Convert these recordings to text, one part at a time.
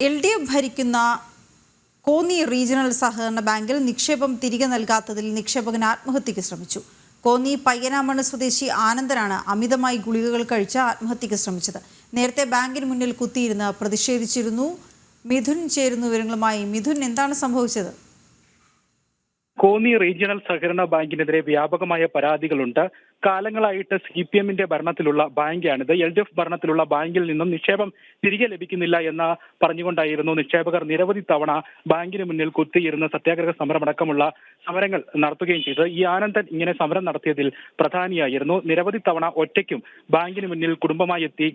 L D F ഭരിക്കുന്ന Konni regional സഹകരണ ബാങ്കിൽ നിക്ഷേപം തിരികെ നൽകാത്തതിൽ നിക്ഷേപകൻ ആത്മഹത്യക്ക് ശ്രമിച്ചു. കോന്നി പയ്യനാമണ് സ്വദേശി ആനന്ദനാണ് അമിതമായി ഗുളികകൾ കഴിച്ച് ആത്മഹത്യക്ക് ശ്രമിച്ചത്. നേരത്തെ ബാങ്കിന് മുന്നിൽ കുത്തിയിരുന്ന് പ്രതിഷേധിച്ചിരുന്നു. മിഥുൻ ചേരുന്നു വിവരങ്ങളുമായി മിഥുൻ എന്താണ് സംഭവിച്ചത്? കോന്നി റീജിയണൽ സഹകരണ ബാങ്കിനെതിരെ വ്യാപകമായ പരാതികളുണ്ട്. കാലങ്ങളായിട്ട് സി പി എമ്മിന്റെ ഭരണത്തിലുള്ള ബാങ്കാണിത്. എൽ ഡി എഫ് ഭരണത്തിലുള്ള ബാങ്കിൽ നിന്നും നിക്ഷേപം തിരികെ ലഭിക്കുന്നില്ല എന്ന് പറഞ്ഞുകൊണ്ടായിരുന്നു നിക്ഷേപകർ നിരവധി തവണ ബാങ്കിന് മുന്നിൽ കുത്തിയിരുന്ന സത്യാഗ്രഹ സമരമടക്കമുള്ള സമരങ്ങൾ നടത്തുകയും ചെയ്തത് ഈ ആനന്ദൻ ഇങ്ങനെ സമരം നടത്തിയതിൽ പ്രധാനിയായിരുന്നു. നിരവധി തവണ ഒറ്റയ്ക്കും ബാങ്കിന് മുന്നിൽ കുടുംബമായി എത്തി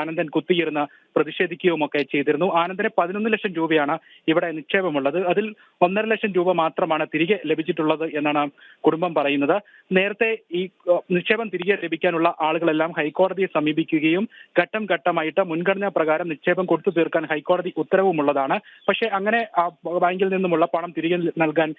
ആനന്ദൻ കുത്തിയിരുന്ന് പ്രതിഷേധിക്കുകയുമൊക്കെ ചെയ്തിരുന്നു. ആനന്ദന് പതിനൊന്ന് ലക്ഷം രൂപയാണ് ഇവിടെ നിക്ഷേപമുള്ളത്. അതിൽ ഒന്നര ലക്ഷം രൂപ മാത്രമാണ് തിരികെ ലഭിച്ചിട്ടുള്ളത് എന്നാണ് കുടുംബം പറയുന്നത്. നേരത്തെ ഈ നിക്ഷേപം തിരികെ ലഭിക്കാനുള്ള ആളുകളെല്ലാം ഹൈക്കോടതിയെ സമീപിക്കുകയും ഘട്ടം ഘട്ടമായിട്ട് മുൻഗണനാ പ്രകാരം നിക്ഷേപം കൊടുത്തു തീർക്കാൻ ഹൈക്കോടതി ഉത്തരവുമുള്ളതാണ്. പക്ഷേ അങ്ങനെ ആ ബാങ്കിൽ നിന്നുമുള്ള പണം തിരികെ നൽകാൻ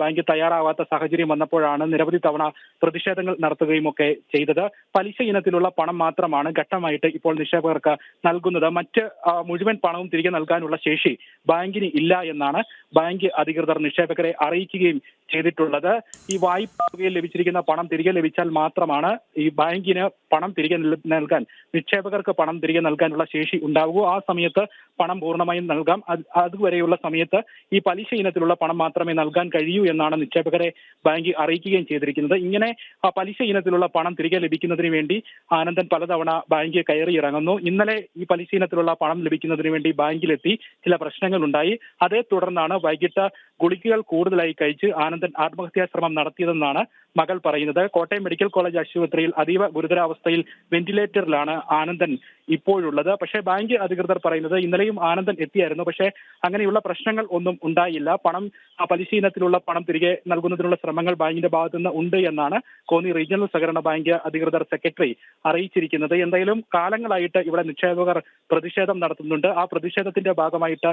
ബാങ്ക് തയ്യാറാവാത്ത സാഹചര്യം വന്നപ്പോഴാണ് നിരവധി തവണ പ്രതിഷേധങ്ങൾ നടത്തുകയും ഒക്കെ ചെയ്തത്. പലിശ ഇനത്തിലുള്ള പണം മാത്രമാണ് ഘട്ടമായിട്ട് ഇപ്പോൾ നിക്ഷേപകർക്ക് നൽകുന്നത്. മറ്റ് മുഴുവൻ പണവും തിരികെ നൽകാനുള്ള ശേഷി ബാങ്കിന് ഇല്ല എന്നാണ് ബാങ്ക് അധികൃതർ നിക്ഷേപകരെ അറിയിക്കുകയും ചെയ്തിട്ടുള്ളത്. ഈ വായ്പ ലഭിച്ചിരിക്കുന്ന പണം തിരികെ ലഭിച്ചാൽ മാത്രമാണ് ഈ ബാങ്കിന് പണം തിരികെ നൽകാൻ നിക്ഷേപകർക്ക് പണം തിരികെ നൽകാനുള്ള ശേഷി ഉണ്ടാവുക. ആ സമയത്ത് പണം പൂർണമായും നൽകാം. അതുവരെയുള്ള സമയത്ത് ഈ പലിശ ഇനത്തിലുള്ള പണം മാത്രമേ നൽകാൻ കഴിയൂ എന്നാണ് നിക്ഷേപകരെ ബാങ്ക് അറിയിക്കുകയും ചെയ്തിരിക്കുന്നത്. ഇങ്ങനെ ആ പലിശ ഇനത്തിലുള്ള പണം തിരികെ ലഭിക്കുന്നതിന് വേണ്ടി ആനന്ദൻ പലതവണ ബാങ്ക് കയറി ഇറങ്ങുന്നു. ഇന്നലെ ഈ പലിശ ഇനത്തിലുള്ള പണം ലഭിക്കുന്നതിന് വേണ്ടി ബാങ്കിലെത്തി ചില പ്രശ്നങ്ങൾ ഉണ്ടായി അതേ തുടർന്നാണ് വൈകിട്ട് ഗുളികകൾ കൂടുതലായി കഴിച്ച് ആനന്ദൻ ആത്മഹത്യാ ശ്രമം നടത്തിയതെന്നാണ് മകൾ പറയുന്നത്. കോട്ടയം മെഡിക്കൽ കോളേജ് ആശുപത്രിയിൽ അതീവ ഗുരുതരാവസ്ഥയിൽ വെന്റിലേറ്ററിലാണ് ആനന്ദൻ ഇപ്പോഴുള്ളത്. പക്ഷേ ബാങ്ക് അധികൃതർ പറയുന്നത് ഇന്നലെയും ആനന്ദൻ എത്തിയായിരുന്നു. പക്ഷേ അങ്ങനെയുള്ള പ്രശ്നങ്ങൾ ഒന്നും ഉണ്ടായില്ല. പണം പലിശ ഇനത്തിലുള്ള പണം തിരികെ നൽകുന്നതിനുള്ള ശ്രമങ്ങൾ ബാങ്കിന്റെ ഭാഗത്തു നിന്ന് ഉണ്ട് എന്നാണ് കോന്നി റീജിയണൽ സഹകരണ ബാങ്ക് അധികൃതർ സെക്രട്ടറി അറിയിച്ചിരിക്കുന്നത്. എന്തായാലും കാലങ്ങളായിട്ട് ഇവിടെ നിക്ഷേപകർ പ്രതിഷേധം നടത്തുന്നുണ്ട്. ആ പ്രതിഷേധത്തിന്റെ ഭാഗമായിട്ട്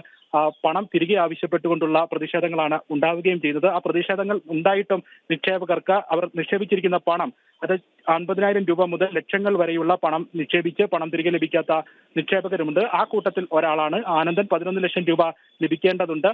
പണം തിരികെ ആവശ്യപ്പെട്ടുകൊണ്ടുള്ള പ്രതിഷേധങ്ങളാണ് ഉണ്ടാവുകയും ചെയ്തത് ആ പ്രതിഷേധങ്ങൾ ഉണ്ടായിട്ടും നിക്ഷേപകർക്ക് അവർ നിക്ഷേപിച്ചിരിക്കുന്ന പണം അത് അൻപതിനായിരം രൂപ മുതൽ ലക്ഷങ്ങൾ വരെയുള്ള പണം നിക്ഷേപിച്ച് പണം തിരികെ ലഭിക്കാത്ത നിക്ഷേപകരുമുണ്ട്. ആ കൂട്ടത്തിൽ ഒരാളാണ്. ആനന്ദൻ പതിനൊന്ന് ലക്ഷം രൂപ ലഭിക്കേണ്ടതുണ്ട്.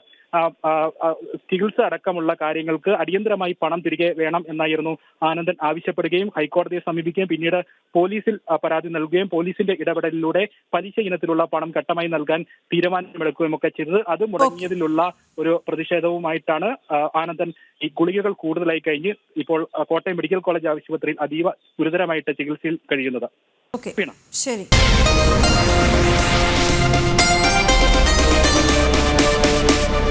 ചികിത്സ അടക്കമുള്ള കാര്യങ്ങൾക്ക് അടിയന്തരമായി പണം തിരികെ വേണം എന്നായിരുന്നു ആനന്ദൻ ആവശ്യപ്പെടുകയും ഹൈക്കോടതിയെ സമീപിക്കുകയും പിന്നീട് പോലീസിൽ പരാതി നൽകുകയും പോലീസിന്റെ ഇടപെടലിലൂടെ പലിശ ഇനത്തിലുള്ള പണം ഘട്ടമായി നൽകാൻ തീരുമാനമെടുക്കുകയും ഒക്കെ ചെയ്തത്. അത് മുടങ്ങിയതിലുള്ള ഒരു പ്രതിഷേധവുമായിട്ടാണ് ആനന്ദൻ ഈ ഗുളികകൾ കൂടുതലായി കഴിഞ്ഞ് ഇപ്പോൾ കോട്ടയം മെഡിക്കൽ കോളേജ് ആശുപത്രിയിൽ അതീവ ഗുരുതരമായിട്ട് ചികിത്സയിൽ കഴിയുന്നത്. ശരി.